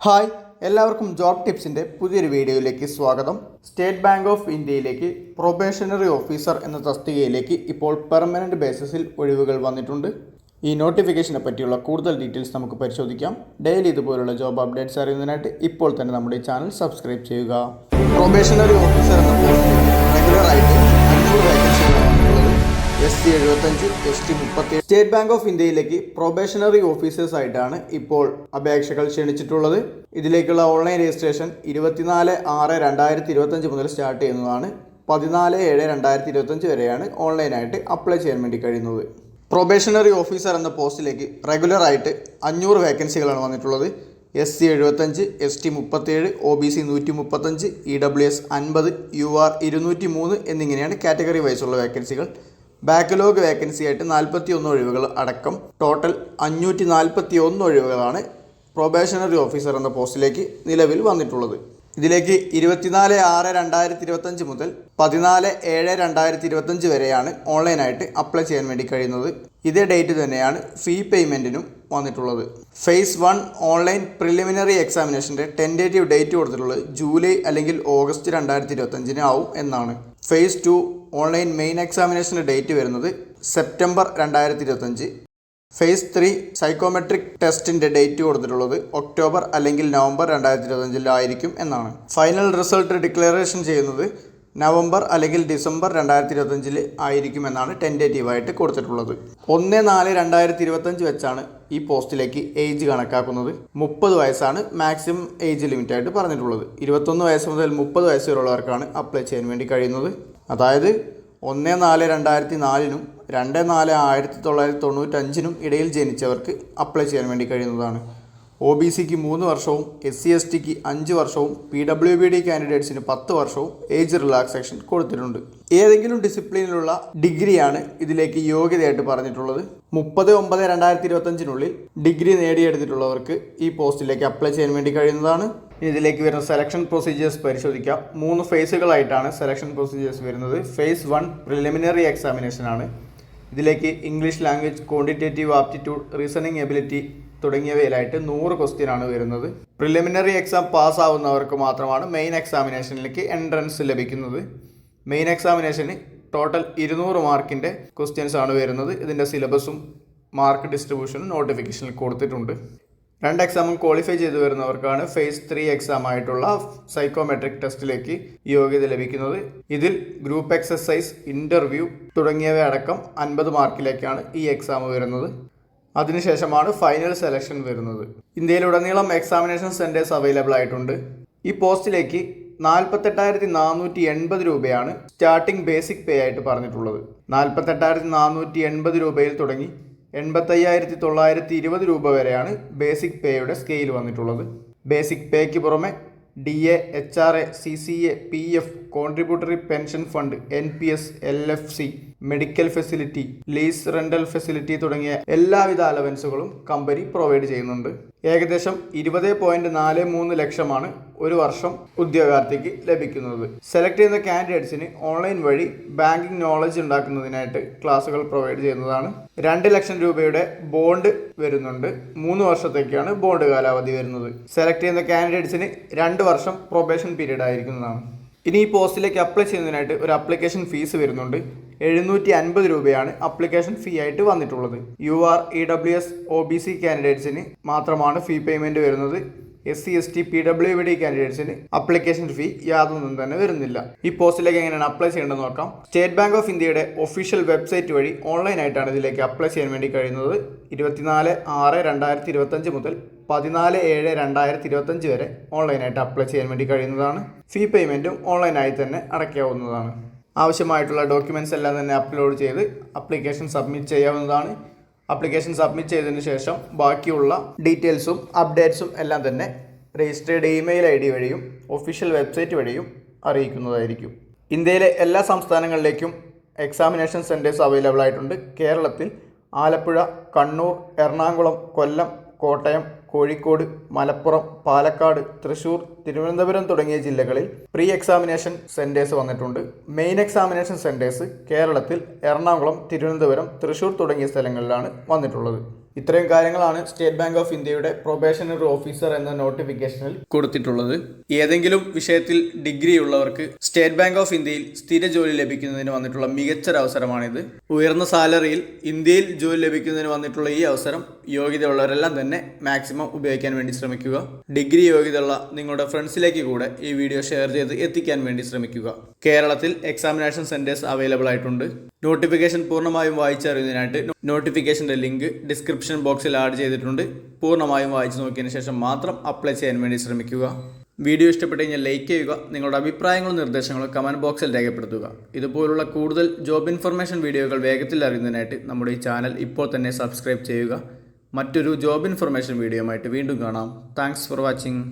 Hi എല്ലാവർക്കും job ടിപ്സിന്റെ പുതിയൊരു വീഡിയോയിലേക്ക് സ്വാഗതം. സ്റ്റേറ്റ് ബാങ്ക് ഓഫ് ഇന്ത്യയിലേക്ക് പ്രൊബേഷണറി ഓഫീസർ എന്ന തസ്തികയിലേക്ക് ഇപ്പോൾ പെർമനന്റ് ബേസിസിൽ ഒഴിവുകൾ വന്നിട്ടുണ്ട്. ഈ നോട്ടിഫിക്കേഷനെ പറ്റിയുള്ള കൂടുതൽ ഡീറ്റെയിൽസ് നമുക്ക് പരിശോധിക്കാം. ഡെയിലി ഇതുപോലുള്ള ജോബ് അപ്ഡേറ്റ്സ് അറിയുന്നതിനായിട്ട് ഇപ്പോൾ തന്നെ നമ്മുടെ ചാനൽ സബ്സ്ക്രൈബ് ചെയ്യുക. പ്രൊബേഷണറി ഓഫീസർ എന്ന വേക്കൻസികളാണ് വന്നിട്ടുള്ളത് സി എഴുപത്തഞ്ച് എസ് ടി മുപ്പത്തി സ്റ്റേറ്റ് ബാങ്ക് ഓഫ് ഇന്ത്യയിലേക്ക് പ്രൊബേഷണറി ഓഫീസേഴ്സ് ആയിട്ടാണ് ഇപ്പോൾ അപേക്ഷകൾ ക്ഷണിച്ചിട്ടുള്ളത്. ഇതിലേക്കുള്ള ഓൺലൈൻ രജിസ്ട്രേഷൻ ഇരുപത്തിനാല് ആറ് രണ്ടായിരത്തി ഇരുപത്തഞ്ച് മുതൽ സ്റ്റാർട്ട് ചെയ്യുന്നതാണ്. പതിനാല് ഏഴ് രണ്ടായിരത്തി ഇരുപത്തഞ്ച് വരെയാണ് ഓൺലൈനായിട്ട് അപ്ലൈ ചെയ്യാൻ വേണ്ടി കഴിയുന്നത്. പ്രൊബേഷണറി ഓഫീസർ എന്ന പോസ്റ്റിലേക്ക് റെഗുലറായിട്ട് അഞ്ഞൂറ് വേക്കൻസികളാണ് വന്നിട്ടുള്ളത്. എസ് സി എഴുപത്തഞ്ച് എസ് ടി മുപ്പത്തേഴ് ഒ ബി സി നൂറ്റി മുപ്പത്തഞ്ച് ഇ ഡബ്ല്യു എസ് അൻപത് യു ആർ ഇരുന്നൂറ്റി മൂന്ന് എന്നിങ്ങനെയാണ് കാറ്റഗറി വൈസുള്ള വേക്കൻസികൾ. ബാക്ക്ലോഗ് വേക്കൻസി ആയിട്ട് നാൽപ്പത്തി ഒന്ന് ഒഴിവുകൾ അടക്കം ടോട്ടൽ അഞ്ഞൂറ്റി നാൽപ്പത്തി ഒന്ന് ഒഴിവുകളാണ് പ്രൊബേഷണറി ഓഫീസർ എന്ന പോസ്റ്റിലേക്ക് നിലവിൽ വന്നിട്ടുള്ളത്. ഇതിലേക്ക് ഇരുപത്തിനാല് ആറ് രണ്ടായിരത്തി ഇരുപത്തഞ്ച് മുതൽ പതിനാല് ഏഴ് രണ്ടായിരത്തി ഇരുപത്തഞ്ച് വരെയാണ് ഓൺലൈനായിട്ട് അപ്ലൈ ചെയ്യാൻ വേണ്ടി കഴിയുന്നത്. ഇതേ ഡേറ്റ് തന്നെയാണ് ഫീ പേയ്മെന്റിനും വന്നിട്ടുള്ളത്. ഫേസ് വൺ ഓൺലൈൻ പ്രിലിമിനറി എക്സാമിനേഷന്റെ ടെന്റേറ്റീവ് ഡേറ്റ് കൊടുത്തിട്ടുള്ളത് ജൂലൈ അല്ലെങ്കിൽ ഓഗസ്റ്റ് രണ്ടായിരത്തി ഇരുപത്തഞ്ചിന് ആവും എന്നാണ്. ഫേസ് ടു ഓൺലൈൻ മെയിൻ എക്സാമിനേഷന്റെ ഡേറ്റ് വരുന്നത് സെപ്റ്റംബർ രണ്ടായിരത്തി ഇരുപത്തഞ്ച് ഫേസ് ത്രീ സൈക്കോമെട്രിക് ടെസ്റ്റിന്റെ ഡേറ്റ് കൊടുത്തിട്ടുള്ളത് ഒക്ടോബർ അല്ലെങ്കിൽ നവംബർ രണ്ടായിരത്തി ഇരുപത്തഞ്ചിലായിരിക്കും എന്നാണ്. ഫൈനൽ റിസൾട്ട് ഡിക്ലറേഷൻ ചെയ്യുന്നത് നവംബർ അല്ലെങ്കിൽ ഡിസംബർ രണ്ടായിരത്തി ഇരുപത്തഞ്ചിൽ ആയിരിക്കുമെന്നാണ് ടെന്റേറ്റീവായിട്ട് കൊടുത്തിട്ടുള്ളത്. ഒന്ന് നാല് രണ്ടായിരത്തി ഇരുപത്തഞ്ച് വെച്ചാണ് ഈ പോസ്റ്റിലേക്ക് ഏജ് കണക്കാക്കുന്നത്. മുപ്പത് വയസ്സാണ് മാക്സിമം ഏജ് ലിമിറ്റ് ആയിട്ട് പറഞ്ഞിട്ടുള്ളത്. ഇരുപത്തൊന്ന് വയസ്സ് മുതൽ മുപ്പത് വയസ്സ് വരെയുള്ളവർക്കാണ് അപ്ലൈ ചെയ്യാൻ വേണ്ടി കഴിയുന്നത്. അതായത് ഒന്ന് നാല് രണ്ടായിരത്തി നാലിനും രണ്ട് നാല് ആയിരത്തി തൊള്ളായിരത്തി തൊണ്ണൂറ്റഞ്ചിനും ഇടയിൽ ജനിച്ചവർക്ക് അപ്ലൈ ചെയ്യാൻ വേണ്ടി കഴിയുന്നതാണ്. ഒ ബി സിക്ക് മൂന്ന് വർഷവും എസ് സി എസ് ടിക്ക് അഞ്ച് വർഷവും പി ഡബ്ല്യു ബി ഡി കാൻഡിഡേറ്റ്സിന് പത്ത് വർഷവും ഏജ് റിലാക്സേഷൻ കൊടുത്തിട്ടുണ്ട്. ഏതെങ്കിലും ഡിസിപ്ലിനിലുള്ള ഡിഗ്രിയാണ് ഇതിലേക്ക് യോഗ്യതയായിട്ട് പറഞ്ഞിട്ടുള്ളത്. മുപ്പത് ഒമ്പത് രണ്ടായിരത്തി ഇരുപത്തഞ്ചിനുള്ളിൽ ഡിഗ്രി നേടിയെടുത്തിട്ടുള്ളവർക്ക് ഈ പോസ്റ്റിലേക്ക് അപ്ലൈ ചെയ്യാൻ വേണ്ടി കഴിയുന്നതാണ്. ഇതിലേക്ക് വരുന്ന സെലക്ഷൻ പ്രൊസീജിയേഴ്സ് പരിശോധിക്കാം. മൂന്ന് ഫേസുകളായിട്ടാണ് സെലക്ഷൻ പ്രൊസീജിയേഴ്സ് വരുന്നത്. ഫേസ് വൺ പ്രിലിമിനറി എക്സാമിനേഷൻ ആണ്. ഇതിലേക്ക് English language quantitative aptitude reasoning ability തുടങ്ങിയവയിലായിട്ട് നൂറ് ക്വസ്റ്റ്യൻ ആണ് വരുന്നത്. പ്രിലിമിനറി എക്സാം പാസ്സാവുന്നവർക്ക് മാത്രമാണ് മെയിൻ എക്സാമിനേഷനിലേക്ക് എൻട്രൻസ് ലഭിക്കുന്നത്. മെയിൻ എക്സാമിനേഷന് ടോട്ടൽ ഇരുന്നൂറ് മാർക്കിന്റെ ക്വസ്റ്റ്യൻസ് ആണ് വരുന്നത്. ഇതിന്റെ സിലബസും മാർക്ക് ഡിസ്ട്രിബ്യൂഷനും നോട്ടിഫിക്കേഷനിൽ കൊടുത്തിട്ടുണ്ട്. രണ്ട് എക്സാമും ക്വാളിഫൈ ചെയ്തു വരുന്നവർക്കാണ് ഫേസ് ത്രീ എക്സാം ആയിട്ടുള്ള സൈക്കോമെട്രിക് ടെസ്റ്റിലേക്ക് യോഗ്യത ലഭിക്കുന്നത്. ഇതിൽ ഗ്രൂപ്പ് എക്സസൈസ് ഇന്റർവ്യൂ തുടങ്ങിയവ അടക്കം അൻപത് മാർക്കിലേക്കാണ് ഈ എക്സാം വരുന്നത്. അതിനുശേഷമാണ് ഫൈനൽ സെലക്ഷൻ വരുന്നത്. ഇന്ത്യയിലുടനീളം എക്സാമിനേഷൻ സെന്റേഴ്സ് അവൈലബിൾ ആയിട്ടുണ്ട്. ഈ പോസ്റ്റിലേക്ക് നാൽപ്പത്തെട്ടായിരത്തി നാനൂറ്റി എൺപത് രൂപയാണ് സ്റ്റാർട്ടിംഗ് ബേസിക് പേ ആയിട്ട് പറഞ്ഞിട്ടുള്ളത്. നാൽപ്പത്തെട്ടായിരത്തി നാനൂറ്റി എൺപത് രൂപയിൽ തുടങ്ങി എൺപത്തയ്യായിരത്തി തൊള്ളായിരത്തി ഇരുപത് രൂപ വരെയാണ് ബേസിക് പേയുടെ സ്കെയിൽ വന്നിട്ടുള്ളത്. ബേസിക് പേയ്ക്ക് പുറമെ D A H R A C C A P F contributory pension fund N P S L F C medical facility lease rental facility തുടങ്ങിയ എല്ലാവിധ അലവൻസുകളും കമ്പനി പ്രൊവൈഡ് ചെയ്യുന്നുണ്ട്. ഏകദേശം ഇരുപത് പോയിന്റ് നാല് മൂന്ന് ലക്ഷമാണ് ഒരു വർഷം ഉദ്യോഗാർത്ഥിക്ക് ലഭിക്കുന്നത്. സെലക്ട് ചെയ്യുന്ന കാൻഡിഡേറ്റ്സിന് ഓൺലൈൻ വഴി ബാങ്കിങ് നോളജ് ഉണ്ടാക്കുന്നതിനായിട്ട് ക്ലാസുകൾ പ്രൊവൈഡ് ചെയ്യുന്നതാണ്. രണ്ട് ലക്ഷം രൂപയുടെ ബോണ്ട് വരുന്നുണ്ട്. മൂന്ന് വർഷത്തേക്കാണ് ബോണ്ട് കാലാവധി വരുന്നത്. സെലക്ട് ചെയ്യുന്ന കാൻഡിഡേറ്റ്സിന് രണ്ട് വർഷം പ്രൊബേഷൻ പീരീഡ് ആയിരിക്കുന്നതാണ്. ഇനി ഈ പോസ്റ്റിലേക്ക് അപ്ലൈ ചെയ്യുന്നതിനായിട്ട് ഒരു അപ്ലിക്കേഷൻ ഫീസ് വരുന്നുണ്ട്. എഴുന്നൂറ്റി അൻപത് രൂപയാണ് അപ്ലിക്കേഷൻ ഫീ ആയിട്ട് വന്നിട്ടുള്ളത്. U R E W S O B C കാൻഡിഡേറ്റ്സിന് മാത്രമാണ് ഫീ പേയ്മെന്റ് വരുന്നത്. S C S T P W B D കാൻഡിഡേറ്റ്സിന് application fee യാതൊന്നും തന്നെ വരുന്നില്ല. ഈ പോസ്റ്റിലേക്ക് എങ്ങനെയാണ് അപ്ലൈ ചെയ്യേണ്ടത് നോക്കാം. സ്റ്റേറ്റ് ബാങ്ക് ഓഫ് ഇന്ത്യയുടെ ഒഫീഷ്യൽ വെബ്സൈറ്റ് വഴി ഓൺലൈനായിട്ടാണ് ഇതിലേക്ക് അപ്ലൈ ചെയ്യാൻ വേണ്ടി കഴിയുന്നത്. ഇരുപത്തിനാല് ആറ് രണ്ടായിരത്തി ഇരുപത്തഞ്ച് മുതൽ പതിനാല് ഏഴ് രണ്ടായിരത്തി ഇരുപത്തഞ്ച് വരെ ഓൺലൈനായിട്ട് അപ്ലൈ ചെയ്യാൻ വേണ്ടി കഴിയുന്നതാണ്. ഫീ പേയ്മെന്റും ഓൺലൈനായി തന്നെ അടയ്ക്കാവുന്നതാണ്. ആവശ്യമായിട്ടുള്ള ഡോക്യുമെന്റ്സ് എല്ലാം തന്നെ അപ്ലോഡ് ചെയ്ത് അപ്ലിക്കേഷൻ സബ്മിറ്റ് ചെയ്യാവുന്നതാണ്. അപ്ലിക്കേഷൻ സബ്മിറ്റ് ചെയ്തതിന് ശേഷം ബാക്കിയുള്ള ഡീറ്റെയിൽസും അപ്ഡേറ്റ്സും എല്ലാം തന്നെ രജിസ്റ്റേർഡ് ഇമെയിൽ ഐ ഡി വഴിയും ഒഫീഷ്യൽ വെബ്സൈറ്റ് വഴിയും അറിയിക്കുന്നതായിരിക്കും. ഇന്ത്യയിലെ എല്ലാ സംസ്ഥാനങ്ങളിലേക്കും എക്സാമിനേഷൻ സെന്റേഴ്സ് അവൈലബിൾ ആയിട്ടുണ്ട്. കേരളത്തിൽ ആലപ്പുഴ കണ്ണൂർ എറണാകുളം കൊല്ലം കോട്ടയം കോഴിക്കോട് മലപ്പുറം പാലക്കാട് തൃശൂർ തിരുവനന്തപുരം തുടങ്ങിയ ജില്ലകളിൽ പ്രീ എക്സാമിനേഷൻ സെന്റേഴ്സ് വന്നിട്ടുണ്ട്. മെയിൻ എക്സാമിനേഷൻ സെന്റേഴ്സ് കേരളത്തിൽ എറണാകുളം തിരുവനന്തപുരം തൃശൂർ തുടങ്ങിയ സ്ഥലങ്ങളിലാണ് വന്നിട്ടുള്ളത്. ഇത്രയും കാര്യങ്ങളാണ് സ്റ്റേറ്റ് ബാങ്ക് ഓഫ് ഇന്ത്യയുടെ പ്രൊബേഷണറി ഓഫീസർ എന്ന നോട്ടിഫിക്കേഷനിൽ കൊടുത്തിട്ടുള്ളത്. ഏതെങ്കിലും വിഷയത്തിൽ ഡിഗ്രി ഉള്ളവർക്ക് സ്റ്റേറ്റ് ബാങ്ക് ഓഫ് ഇന്ത്യയിൽ സ്ഥിര ജോലി ലഭിക്കുന്നതിന് വന്നിട്ടുള്ള മികച്ചൊരു അവസരമാണിത് ഉയർന്ന സാലറിയിൽ ഇന്ത്യയിൽ ജോലി ലഭിക്കുന്നതിന് വന്നിട്ടുള്ള ഈ അവസരം യോഗ്യതയുള്ളവരെല്ലാം തന്നെ മാക്സിമം ഉപയോഗിക്കാൻ വേണ്ടി ശ്രമിക്കുക. ഡിഗ്രി യോഗ്യതയുള്ള നിങ്ങളുടെ ഫ്രണ്ട്സിലേക്ക് കൂടെ ഈ വീഡിയോ ഷെയർ ചെയ്ത് എത്തിക്കാൻ വേണ്ടി ശ്രമിക്കുക. കേരളത്തിൽ എക്സാമിനേഷൻ സെന്റേഴ്സ് അവൈലബിൾ ആയിട്ടുണ്ട്. നോട്ടിഫിക്കേഷൻ പൂർണമായും വായിച്ചറിയുന്നതിനായിട്ട് നോട്ടിഫിക്കേഷന്റെ ലിങ്ക് ഡിസ്ക്രിപ്ഷൻ ബോക്സിൽ ആഡ് ചെയ്തിട്ടുണ്ട്. പൂർണമായും വായിച്ചു നോക്കിയതിന് ശേഷം മാത്രം അപ്ലൈ ചെയ്യാൻ വേണ്ടി ശ്രമിക്കുക. വീഡിയോ ഇഷ്ടപ്പെട്ട് കഴിഞ്ഞാൽ ലൈക്ക് ചെയ്യുക നിങ്ങളുടെ അഭിപ്രായങ്ങളും നിർദ്ദേശങ്ങളും കമന്റ് ബോക്സിൽ രേഖപ്പെടുത്തുക. ഇതുപോലുള്ള കൂടുതൽ ജോബ് ഇൻഫർമേഷൻ വീഡിയോകൾ വേഗത്തിൽ അറിയുന്നതിനായിട്ട് നമ്മുടെ ഈ ചാനൽ ഇപ്പോൾ തന്നെ സബ്സ്ക്രൈബ് ചെയ്യുക. മറ്റൊരു ജോബ് ഇൻഫർമേഷൻ വീഡിയോയുമായിട്ട് വീണ്ടും കാണാം. Thanks for watching